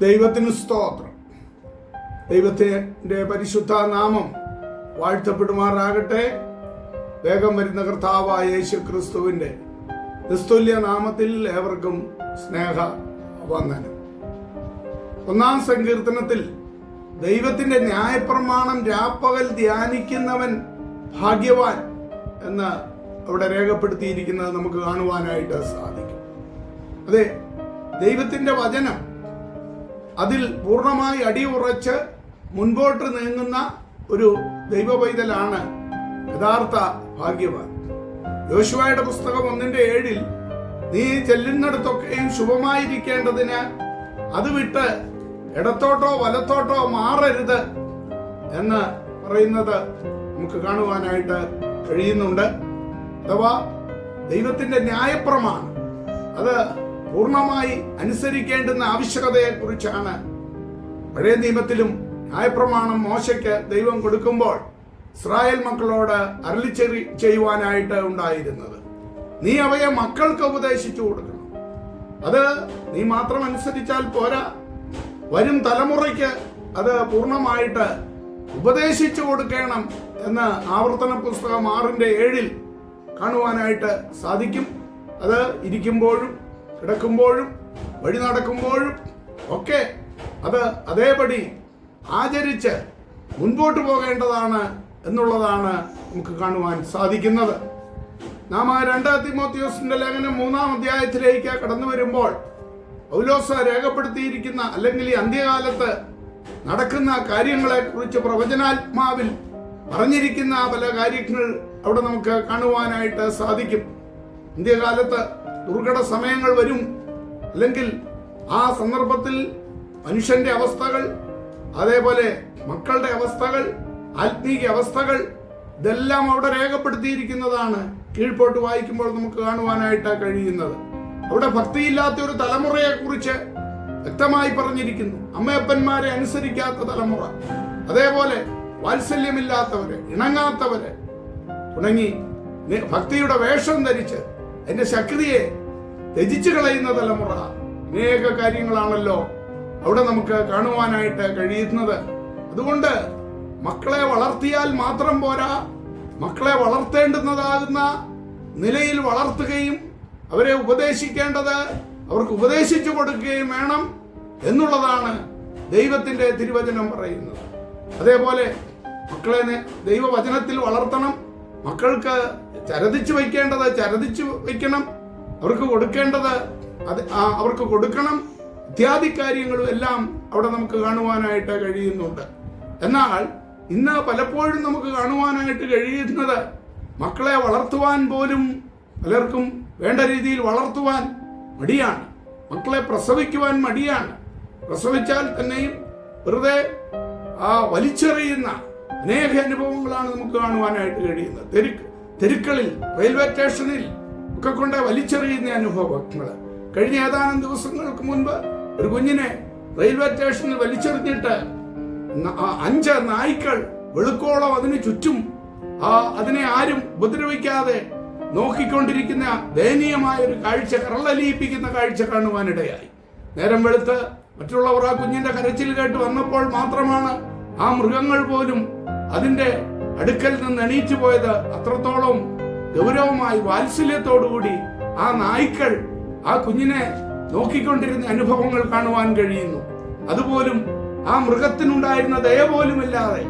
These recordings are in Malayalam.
ദൈവത്തിന് സ്തോത്രം. ദൈവത്തിന്റെ പരിശുദ്ധ നാമം വാഴ്ത്തപ്പെടുമാറാകട്ടെ. വേഗം വരുന്ന കർത്താവായ യേശു ക്രിസ്തുവിന്റെ നിസ്തുല്യ നാമത്തിൽ ഏവർക്കും സ്നേഹ വന്ദനം. ഒന്നാം സങ്കീർത്തനത്തിൽ ദൈവത്തിന്റെ ന്യായപ്രമാണം രാപ്പകൽ ധ്യാനിക്കുന്നവൻ ഭാഗ്യവാൻ എന്ന് അവിടെ രേഖപ്പെടുത്തിയിരിക്കുന്നത് നമുക്ക് കാണുവാനായിട്ട് സാധിക്കും. അതെ ദൈവത്തിന്റെ വചനം അതിൽ പൂർണമായി അടിയുറച്ച് മുൻപോട്ട് നീങ്ങുന്ന ഒരു ദൈവ പൈതലാണ് യഥാർത്ഥ ഭാഗ്യവാൻ. യോശുവയുടെ പുസ്തകം ഒന്നിന്റെ ഏഴിൽ നീ ചെല്ലുന്നിടത്തൊക്കെയും ശുഭമായിരിക്കേണ്ടതിന് അത് വിട്ട് ഇടത്തോട്ടോ വലത്തോട്ടോ മാറരുത് എന്ന് പറയുന്നത് നമുക്ക് കാണുവാനായിട്ട് കഴിയുന്നുണ്ട്. അഥവാ ദൈവത്തിന്റെ ന്യായപ്രമാണം. അത് പൂർണമായി അനുസരിക്കേണ്ടുന്ന ആവശ്യകതയെ കുറിച്ചാണ് പഴയ നിയമത്തിലും ന്യായപ്രമാണം മോശയ്ക്ക് ദൈവം കൊടുക്കുമ്പോൾ ഇസ്രായേൽ മക്കളോട് അരളിച്ചെറി ചെയ്യുവാനായിട്ട് ഉണ്ടായിരുന്നത്. നീ അവയെ മക്കൾക്ക് ഉപദേശിച്ചു കൊടുക്കണം. അത് നീ മാത്രം അനുസരിച്ചാൽ പോരാ. വരും തലമുറയ്ക്ക് അത് പൂർണമായിട്ട് ഉപദേശിച്ചു കൊടുക്കണം എന്ന് ആവർത്തന പുസ്തകം ആറിന്റെ ഏഴിൽ കാണുവാനായിട്ട് സാധിക്കും. അത് ഇരിക്കുമ്പോഴും കിടക്കുമ്പോഴും വഴി നടക്കുമ്പോഴും ഒക്കെ അത് അതേപടി ആചരിച്ച് മുൻപോട്ട് പോകേണ്ടതാണ് എന്നുള്ളതാണ് നമുക്ക് കാണുവാൻ സാധിക്കുന്നത്. നാം ആ രണ്ടാം തിമോത്തിയോസിന്റെ ലേഖനം മൂന്നാം അധ്യായത്തിലേക്ക് കടന്നു വരുമ്പോൾ പൗലോസ രേഖപ്പെടുത്തിയിരിക്കുന്ന അല്ലെങ്കിൽ ഈ അന്ത്യകാലത്ത് നടക്കുന്ന കാര്യങ്ങളെക്കുറിച്ച് പ്രവചനാത്മാവിൽ പറഞ്ഞിരിക്കുന്ന പല കാര്യങ്ങൾ അവിടെ നമുക്ക് കാണുവാനായിട്ട് സാധിക്കും. അന്ത്യകാലത്ത് ദുർഘട സമയങ്ങൾ വരും. അല്ലെങ്കിൽ ആ സന്ദർഭത്തിൽ മനുഷ്യന്റെ അവസ്ഥകൾ അതേപോലെ മക്കളുടെ അവസ്ഥകൾ ആത്മീക അവസ്ഥകൾ ഇതെല്ലാം അവിടെ രേഖപ്പെടുത്തിയിരിക്കുന്നതാണ് കീഴ്പോട്ട് വായിക്കുമ്പോൾ നമുക്ക് കാണുവാനായിട്ട് കഴിയുന്നത്. അവിടെ ഭക്തിയില്ലാത്ത ഒരു തലമുറയെ കുറിച്ച് വ്യക്തമായി പറഞ്ഞിരിക്കുന്നു. അമ്മയപ്പന്മാരെ അനുസരിക്കാത്ത തലമുറ അതേപോലെ വാത്സല്യമില്ലാത്തവര് ഇണങ്ങാത്തവര് തുടങ്ങി ഭക്തിയുടെ വേഷം ധരിച്ച് അതിന്റെ ശക്തിയെ ത്യജിച്ചു കളയുന്ന തലമുറ. അനേക കാര്യങ്ങളാണല്ലോ അവിടെ നമുക്ക് കാണുവാനായിട്ട് കഴിയുന്നത്. അതുകൊണ്ട് മക്കളെ വളർത്തിയാൽ മാത്രം പോരാ. മക്കളെ വളർത്തേണ്ടുന്നതാകുന്ന നിലയിൽ വളർത്തുകയും അവരെ ഉപദേശിക്കേണ്ടത് അവർക്ക് ഉപദേശിച്ചു കൊടുക്കുകയും വേണം എന്നുള്ളതാണ് ദൈവത്തിന്റെ തിരുവചനം പറയുന്നത്. അതേപോലെ മക്കളെ ദൈവവചനത്തിൽ വളർത്തണം. മക്കൾക്ക് ചരതിച്ചു വയ്ക്കേണ്ടത് ചരതിച്ചു വയ്ക്കണം. അവർക്ക് കൊടുക്കേണ്ടത് അത് അവർക്ക് കൊടുക്കണം. ഇത്യാദി കാര്യങ്ങളും എല്ലാം അവിടെ നമുക്ക് കാണുവാനായിട്ട് കഴിയുന്നുണ്ട്. എന്നാൽ ഇന്ന് പലപ്പോഴും നമുക്ക് കാണുവാനായിട്ട് കഴിയുന്നത് മക്കളെ വളർത്തുവാൻ പോലും പലർക്കും വേണ്ട രീതിയിൽ വളർത്തുവാൻ മടിയാണ്. മക്കളെ പ്രസവിക്കുവാൻ മടിയാണ്. പ്രസവിച്ചാൽ തന്നെയും വെറുതെ ആ വലിച്ചെറിയുന്ന അനേക അനുഭവങ്ങളാണ് നമുക്ക് കാണുവാനായിട്ട് കഴിയുന്നത്. തെരുക്ക് തെരുക്കളിൽ റെയിൽവേ സ്റ്റേഷനിൽ ഒക്കെ കൊണ്ട് വലിച്ചെറിയുന്ന അനുഭവങ്ങൾ. കഴിഞ്ഞ ഏതാനും ദിവസങ്ങൾക്ക് മുൻപ് ഒരു കുഞ്ഞിനെ റെയിൽവേ സ്റ്റേഷനിൽ വലിച്ചെറിഞ്ഞിട്ട് അഞ്ച് നായ്ക്കൾ വെളുക്കോളം അതിന് ചുറ്റും ആ അതിനെ ആരും ഉപദ്രവിക്കാതെ നോക്കിക്കൊണ്ടിരിക്കുന്ന ദയനീയമായ ഒരു കാഴ്ച കരളലിയിപ്പിക്കുന്ന കാഴ്ച കാണുവാനിടയായി. നേരം വെളുത്ത് മറ്റുള്ളവർ ആ കുഞ്ഞിന്റെ കരച്ചിൽ കേട്ട് വന്നപ്പോൾ മാത്രമാണ് ആ മൃഗങ്ങൾ പോലും അതിന്റെ അടുക്കൽ നിന്ന് എണീച്ചു പോയത്. അത്രത്തോളം ഗൗരവമായി വാത്സല്യത്തോടുകൂടി ആ നായ്ക്കൾ ആ കുഞ്ഞിനെ നോക്കിക്കൊണ്ടിരുന്ന അനുഭവങ്ങൾ കാണുവാൻ കഴിയുന്നു. അതുപോലും ആ മൃഗത്തിനുണ്ടായിരുന്ന ദയ പോലുമില്ലാതെ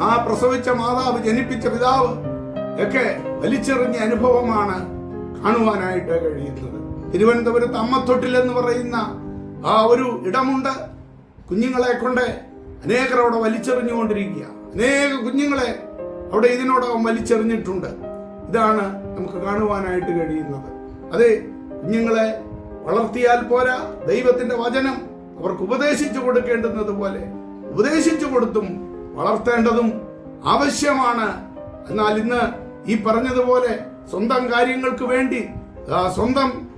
ആ പ്രസവിച്ച മാതാവ് ജനിപ്പിച്ച പിതാവ് ഒക്കെ വലിച്ചെറിഞ്ഞ അനുഭവമാണ് കാണുവാനായിട്ട് കഴിയുന്നത്. തിരുവനന്തപുരത്ത് അമ്മത്തൊട്ടിൽ എന്ന് പറയുന്ന ആ ഒരു ഇടമുണ്ട്. കുഞ്ഞുങ്ങളെ കൊണ്ട് അനേകർ അവിടെ വലിച്ചെറിഞ്ഞുകൊണ്ടിരിക്കുക അനേക കുഞ്ഞുങ്ങളെ അവിടെ ഇതിനോടകം വലിച്ചെറിഞ്ഞിട്ടുണ്ട്. ഇതാണ് നമുക്ക് കാണുവാനായിട്ട് കഴിയുന്നത്. അതെ കുഞ്ഞുങ്ങളെ വളർത്തിയാൽ പോരാ ദൈവത്തിന്റെ വചനം അവർക്ക് ഉപദേശിച്ചു കൊടുക്കേണ്ടുന്നത് പോലെ. ഉപദേശിച്ചു കൊടുത്തും വളർത്തേണ്ടതും ആവശ്യമാണ്. എന്നാൽ ഇന്ന് ഈ പറഞ്ഞതുപോലെ സ്വന്തം കാര്യങ്ങൾക്ക് വേണ്ടി സ്വന്തം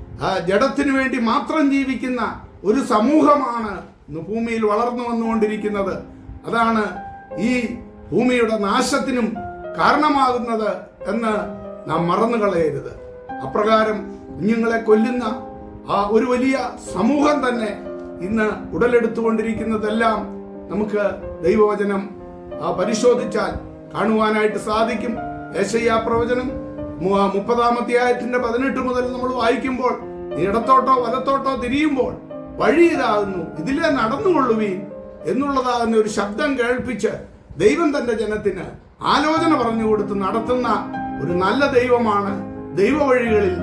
ജഡത്തിനു വേണ്ടി മാത്രം ജീവിക്കുന്ന ഒരു സമൂഹമാണ് ഇന്ന് ഭൂമിയിൽ വളർന്നു വന്നുകൊണ്ടിരിക്കുന്നത്. അതാണ് ഈ ഭൂമിയുടെ നാശത്തിനും കാരണമാകുന്നത് എന്ന് നാം മറന്നു കളയരുത്. അപ്രകാരം കുഞ്ഞുങ്ങളെ കൊല്ലുന്ന ആ ഒരു വലിയ സമൂഹം തന്നെ ഇന്ന് ഉടലെടുത്തുകൊണ്ടിരിക്കുന്നതെല്ലാം നമുക്ക് ദൈവവചനം പരിശോധിച്ചാൽ കാണുവാനായിട്ട് സാധിക്കും. ഏശയ്യ പ്രവചനം മുപ്പതാമത്തെ ആയത്തിന്റെ പതിനെട്ട് മുതൽ നമ്മൾ വായിക്കുമ്പോൾ ഇടത്തോട്ടോ വലത്തോട്ടോ തിരിയുമ്പോൾ വഴി ഇതാകുന്നു. ഇതിലെ നടന്നുകൊള്ളുവീൻ എന്നുള്ളതാകുന്ന ഒരു ശബ്ദം കേൾപ്പിച്ച് ദൈവം തന്റെ ജനത്തിന് ആലോചന പറഞ്ഞു കൊടുത്ത് നടത്തുന്ന ഒരു നല്ല ദൈവമാണ് ദൈവവഴികളിൽ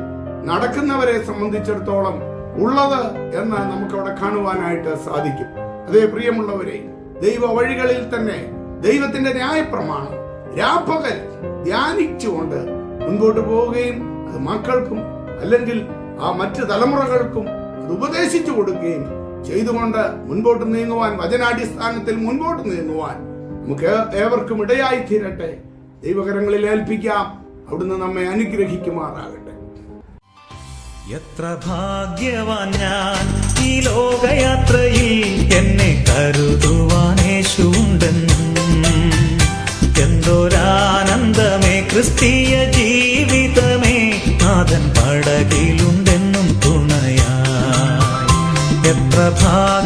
നടക്കുന്നവരെ സംബന്ധിച്ചിടത്തോളം ഉള്ളത് എന്ന് നമുക്കവിടെ കാണുവാനായിട്ട് സാധിക്കും. അതേ പ്രിയമുള്ളവരെ ദൈവ വഴികളിൽ തന്നെ ദൈവത്തിന്റെ ന്യായപ്രമാണം രാപ്പകൽ ധ്യാനിച്ചുകൊണ്ട് മുൻപോട്ട് പോവുകയും അത് മക്കൾക്കും അല്ലെങ്കിൽ ആ മറ്റ് തലമുറകൾക്കും അത് ഉപദേശിച്ചു കൊടുക്കുകയും ചെയ്തുകൊണ്ട് മുൻപോട്ട് നീങ്ങുവാൻ വചനാടിസ്ഥാനത്തിൽ മുൻപോട്ട് നീങ്ങുവാൻ നമുക്ക് ഏവർക്കും ഇടയായി തീരട്ടെ. ദൈവകരങ്ങളിൽ ഏൽപ്പിക്കാം. അവിടുന്ന് നമ്മെ അനുഗ്രഹിക്കുമാറാകട്ടെ. എത്ര ഭാഗ്യവാൻ ഞാൻ ഈ ലോകയാത്രയിൽ എന്നെ കരുതുവാൻ എന്തോരാനന്ദമേ ക്രിസ്തീയ ജീവിതമേ നാഥൻ പടകിലുണ്ടെന്നും തുണയാ എത്ര ഭാഗ്യവാൻ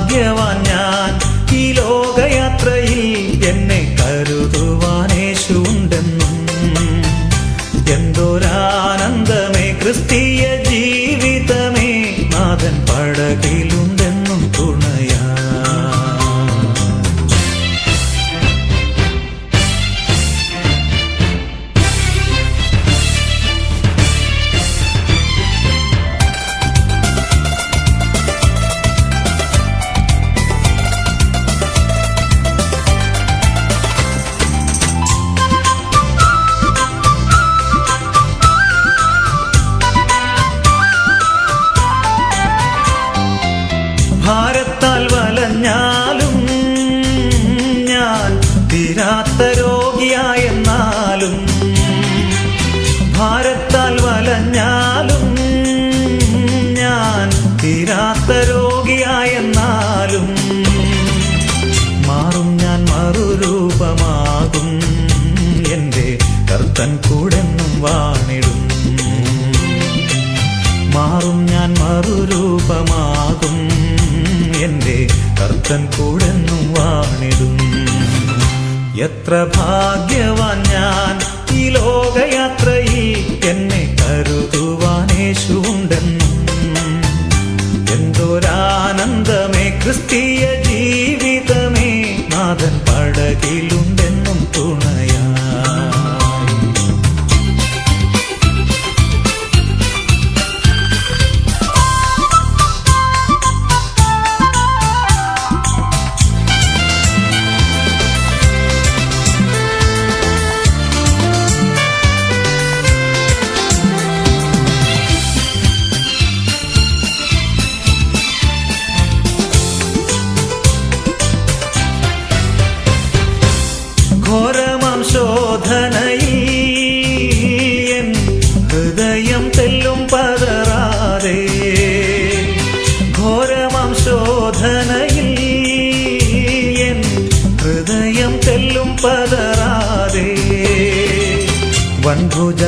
തീരാത്ത രോഗിയായെന്നാലും മാറും ഞാൻ മറുരൂപമാകും. എന്റെ കർത്തൻ കൂടെന്നും വാണിടും. മാറും ഞാൻ മറുരൂപമാകും. എന്റെ കർത്തൻ കൂടെന്നും വാണിടും. എത്ര ഭാഗ്യവാൻ ഞാൻ ഈ ലോകയാത്രയിൽ എന്നെ കരുതുവാൻ ക്രിസ്തീയ ജീവിതമേ നാഥൻ പടകിലുണ്ടെന്നും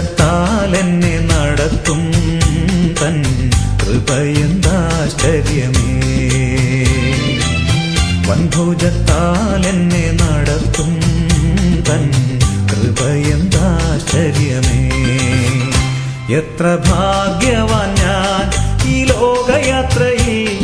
കരത്താലെന്നെ നടത്തും. തൻ കൃപയെന്താശ്ചര്യമേ. വൻഭുജത്താലെന്നെ നടത്തും. തൻ കൃപയെന്താശ്ചര്യമേ. എത്ര ഭാഗ്യവാൻ ഞാൻ ഈ ലോകയാത്രയിൽ